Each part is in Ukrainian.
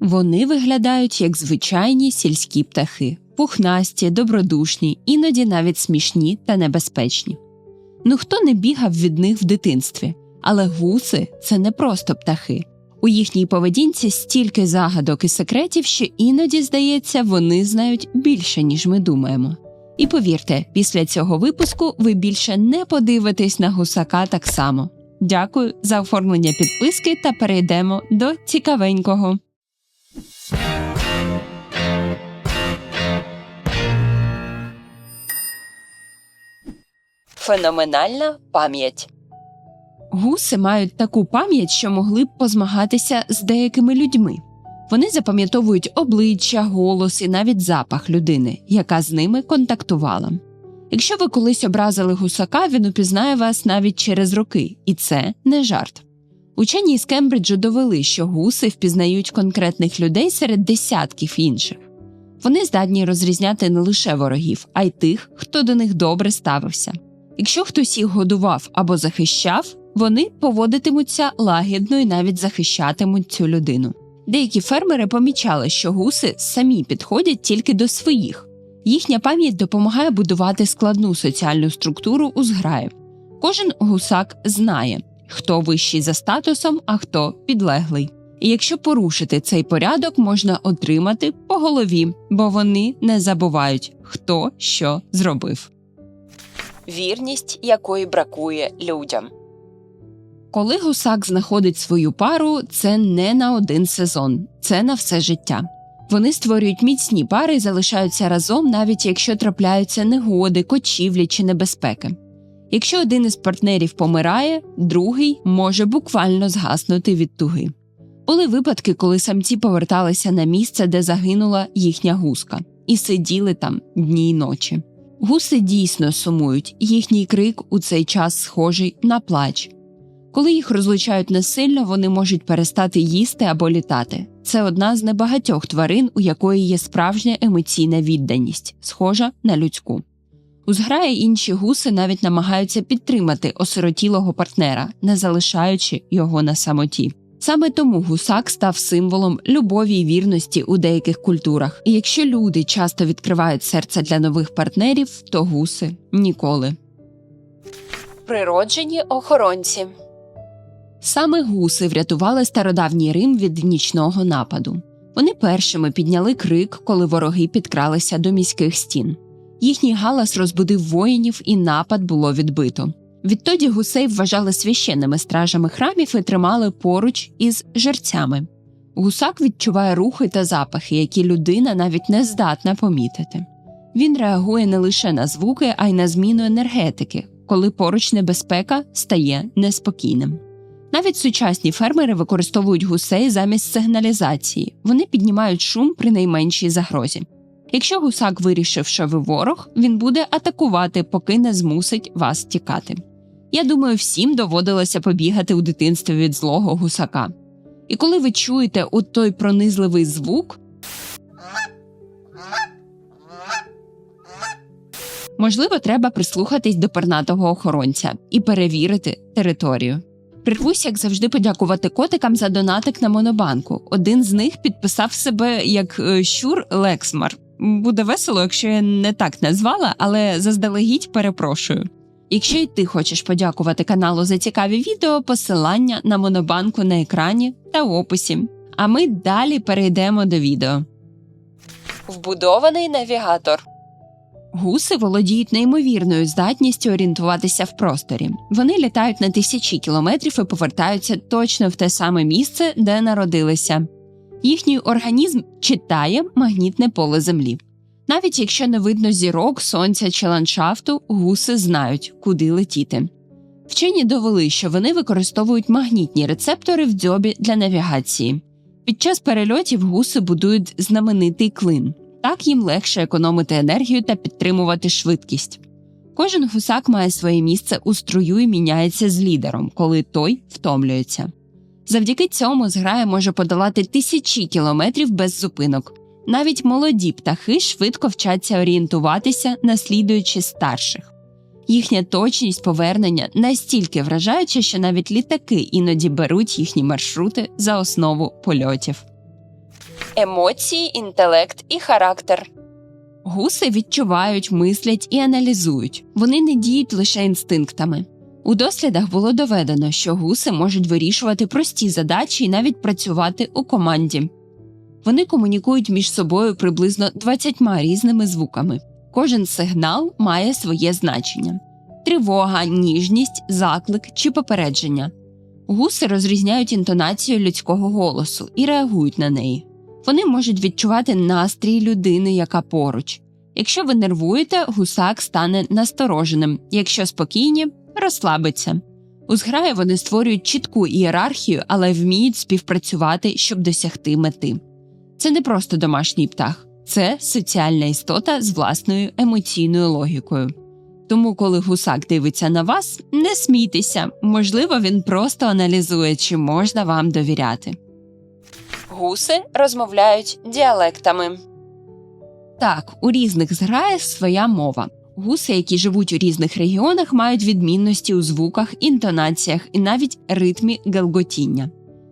Вони виглядають як звичайні сільські птахи, пухнасті, добродушні, іноді навіть смішні та небезпечні. Ну хто не бігав від них в дитинстві, але гуси це не просто птахи. У їхній поведінці стільки загадок і секретів, що іноді, здається, вони знають більше, ніж ми думаємо. І повірте, після цього випуску ви більше не подивитесь на гусака так само. Дякую за оформлення підписки та перейдемо до цікавенького. Феноменальна пам'ять. Гуси мають таку пам'ять, що могли б позмагатися з деякими людьми. Вони запам'ятовують обличчя, голос і навіть запах людини, яка з ними контактувала. Якщо ви колись образили гусака, він упізнає вас навіть через роки, і це не жарт. Учені з Кембриджу довели, що гуси впізнають конкретних людей серед десятків інших. Вони здатні розрізняти не лише ворогів, а й тих, хто до них добре ставився. Якщо хтось їх годував або захищав, вони поводитимуться лагідно і навіть захищатимуть цю людину. Деякі фермери помічали, що гуси самі підходять тільки до своїх. Їхня пам'ять допомагає будувати складну соціальну структуру у зграї. Кожен гусак знає, хто вищий за статусом, а хто підлеглий. І якщо порушити цей порядок, можна отримати по голові, бо вони не забувають, хто що зробив. Вірність якої бракує людям. Коли гусак знаходить свою пару, це не на один сезон, це на все життя. Вони створюють міцні пари і залишаються разом, навіть якщо трапляються негоди, кочівлі чи небезпеки. Якщо один із партнерів помирає, другий може буквально згаснути від туги. Були випадки, коли самці поверталися на місце, де загинула їхня гуска, і сиділи там дні й ночі. Гуси дійсно сумують, їхній крик у цей час схожий на плач. Коли їх розлучають насильно, вони можуть перестати їсти або літати. Це одна з небагатьох тварин, у якої є справжня емоційна відданість, схожа на людську. У зграї інші гуси навіть намагаються підтримати осиротілого партнера, не залишаючи його на самоті. Саме тому гусак став символом любові й вірності у деяких культурах. І якщо люди часто відкривають серце для нових партнерів, то гуси ніколи. Природжені охоронці Саме гуси врятували стародавній Рим від нічного нападу. Вони першими підняли крик, коли вороги підкралися до міських стін. Їхній галас розбудив воїнів, і напад було відбито. Відтоді гусей вважали священними стражами храмів і тримали поруч із жерцями. Гусак відчуває рухи та запахи, які людина навіть не здатна помітити. Він реагує не лише на звуки, а й на зміну енергетики, коли поруч небезпека стає неспокійним. Навіть сучасні фермери використовують гусей замість сигналізації, вони піднімають шум при найменшій загрозі. Якщо гусак вирішив, що ви ворог, він буде атакувати, поки не змусить вас тікати. Я думаю, всім доводилося побігати у дитинстві від злого гусака. І коли ви чуєте у той пронизливий звук, можливо, треба прислухатись до пернатого охоронця і перевірити територію. Прирвусь, як завжди, подякувати котикам за донатик на монобанку. Один з них підписав себе як е, щур Лексмар. Буде весело, якщо я не так назвала, але заздалегідь перепрошую. Якщо й ти хочеш подякувати каналу за цікаві відео, посилання на монобанку на екрані та в описі. А ми далі перейдемо до відео. Вбудований навігатор. Гуси володіють неймовірною здатністю орієнтуватися в просторі. Вони літають на тисячі кілометрів і повертаються точно в те саме місце, де народилися. Їхній організм читає магнітне поле Землі. Навіть якщо не видно зірок, сонця чи ландшафту, гуси знають, куди летіти. Вчені довели, що вони використовують магнітні рецептори в дзьобі для навігації. Під час перельотів гуси будують знаменитий клин. Так їм легше економити енергію та підтримувати швидкість. Кожен гусак має своє місце у струю і міняється з лідером, коли той втомлюється. Завдяки цьому зграя може подолати тисячі кілометрів без зупинок. Навіть молоді птахи швидко вчаться орієнтуватися, наслідуючи старших. Їхня точність повернення настільки вражаюча, що навіть літаки іноді беруть їхні маршрути за основу польотів. емоції, інтелект і характер. Гуси відчувають, мислять і аналізують. Вони не діють лише інстинктами. У дослідах було доведено, що гуси можуть вирішувати прості задачі і навіть працювати у команді. Вони комунікують між собою приблизно 20 різними звуками. Кожен сигнал має своє значення тривога, ніжність, заклик чи попередження. Гуси розрізняють інтонацію людського голосу і реагують на неї. Вони можуть відчувати настрій людини, яка поруч. Якщо ви нервуєте, гусак стане настороженим, якщо спокійні, розслабиться. У зграї вони створюють чітку ієрархію, але вміють співпрацювати, щоб досягти мети. Це не просто домашній птах, це соціальна істота з власною емоційною логікою. Тому, коли гусак дивиться на вас, не смійтеся, можливо, він просто аналізує, чи можна вам довіряти. Гуси розмовляють діалектами. Так, у різних зграях своя мова. Гуси, які живуть у різних регіонах, мають відмінності у звуках, інтонаціях і навіть ритмі галготіння.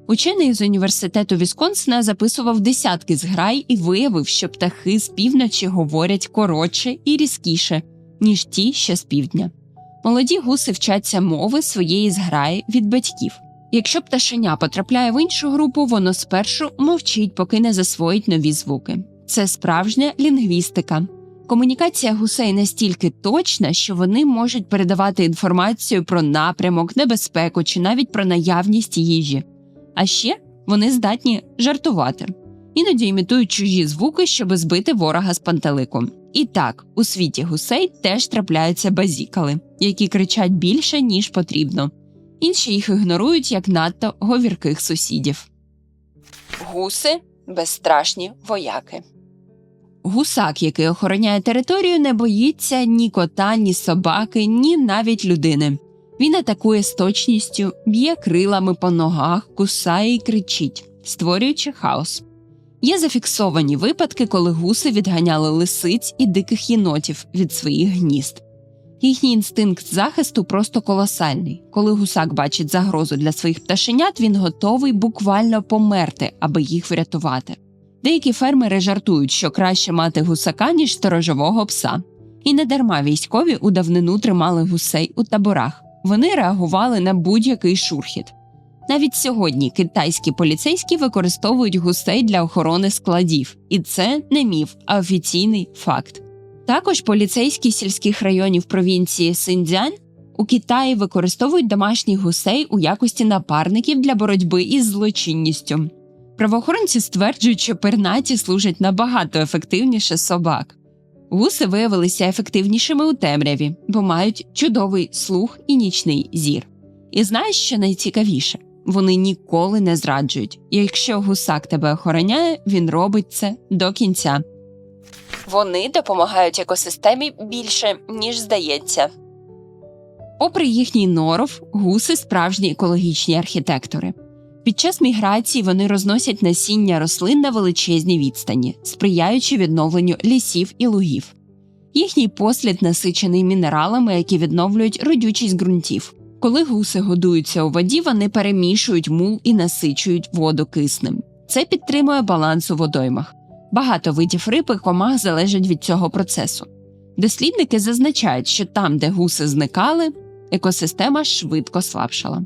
Учений з університету Вісконсина записував десятки зграй і виявив, що птахи з півночі говорять коротше і різкіше, ніж ті, що з півдня. Молоді гуси вчаться мови своєї зграї від батьків. Якщо пташеня потрапляє в іншу групу, воно спершу мовчить, поки не засвоїть нові звуки. Це справжня лінгвістика. Комунікація гусей настільки точна, що вони можуть передавати інформацію про напрямок, небезпеку чи навіть про наявність їжі. А ще вони здатні жартувати, іноді імітують чужі звуки, щоб збити ворога з пантелику. І так, у світі гусей теж трапляються базікали, які кричать більше, ніж потрібно. Інші їх ігнорують як надто говірких сусідів. Гуси безстрашні вояки. Гусак, який охороняє територію, не боїться ні кота, ні собаки, ні навіть людини. Він атакує з точністю, б'є крилами по ногах, кусає і кричить, створюючи хаос. Є зафіксовані випадки, коли гуси відганяли лисиць і диких єнотів від своїх гнізд. Їхній інстинкт захисту просто колосальний. Коли гусак бачить загрозу для своїх пташенят, він готовий буквально померти, аби їх врятувати. Деякі фермери жартують, що краще мати гусака, ніж сторожового пса. І недарма військові у давнину тримали гусей у таборах. Вони реагували на будь-який шурхіт. Навіть сьогодні китайські поліцейські використовують гусей для охорони складів, і це не міф, а офіційний факт. Також поліцейські сільських районів провінції Синдзянь у Китаї використовують домашніх гусей у якості напарників для боротьби із злочинністю. Правоохоронці стверджують, що пернаті служать набагато ефективніше собак. Гуси виявилися ефективнішими у темряві, бо мають чудовий слух і нічний зір. І знаєш, що найцікавіше? Вони ніколи не зраджують, якщо гусак тебе охороняє, він робить це до кінця. Вони допомагають екосистемі більше, ніж здається. Попри їхній норов, гуси справжні екологічні архітектори. Під час міграції вони розносять насіння рослин на величезні відстані, сприяючи відновленню лісів і лугів. Їхній послід насичений мінералами, які відновлюють родючість ґрунтів. Коли гуси годуються у воді, вони перемішують мул і насичують воду киснем. Це підтримує баланс у водоймах. Багато видів риб і комах залежать від цього процесу. Дослідники зазначають, що там, де гуси зникали, екосистема швидко слабшала.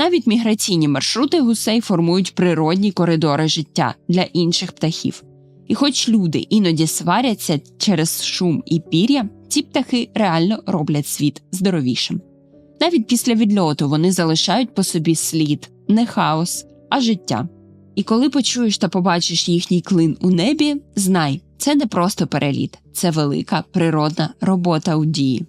Навіть міграційні маршрути гусей формують природні коридори життя для інших птахів. І хоч люди іноді сваряться через шум і пір'я, ці птахи реально роблять світ здоровішим. Навіть після відльоту вони залишають по собі слід, не хаос, а життя. І коли почуєш та побачиш їхній клин у небі, знай, це не просто переліт, це велика природна робота у дії.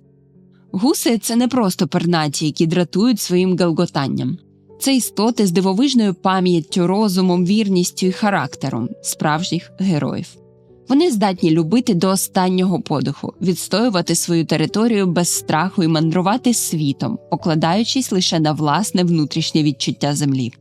Гуси це не просто пернаті, які дратують своїм галготанням. Це істоти з дивовижною пам'яттю, розумом, вірністю і характером справжніх героїв. Вони здатні любити до останнього подиху, відстоювати свою територію без страху і мандрувати світом, покладаючись лише на власне внутрішнє відчуття землі.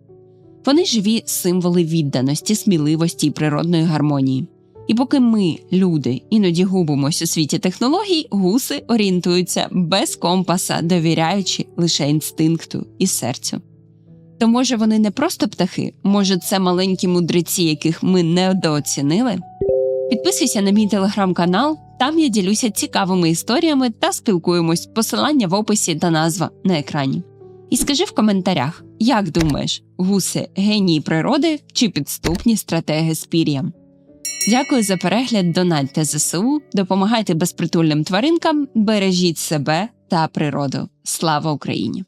Вони живі символи відданості, сміливості і природної гармонії. І поки ми, люди, іноді губимось у світі технологій, гуси орієнтуються без компаса, довіряючи лише інстинкту і серцю. То може вони не просто птахи, може це маленькі мудреці, яких ми недооцінили? Підписуйся на мій телеграм-канал, там я ділюся цікавими історіями та спілкуємось. Посилання в описі та назва на екрані. І скажи в коментарях, як думаєш, гуси генії природи чи підступні стратеги з пір'ям? Дякую за перегляд, Дональте ЗСУ, допомагайте безпритульним тваринкам, бережіть себе та природу. Слава Україні!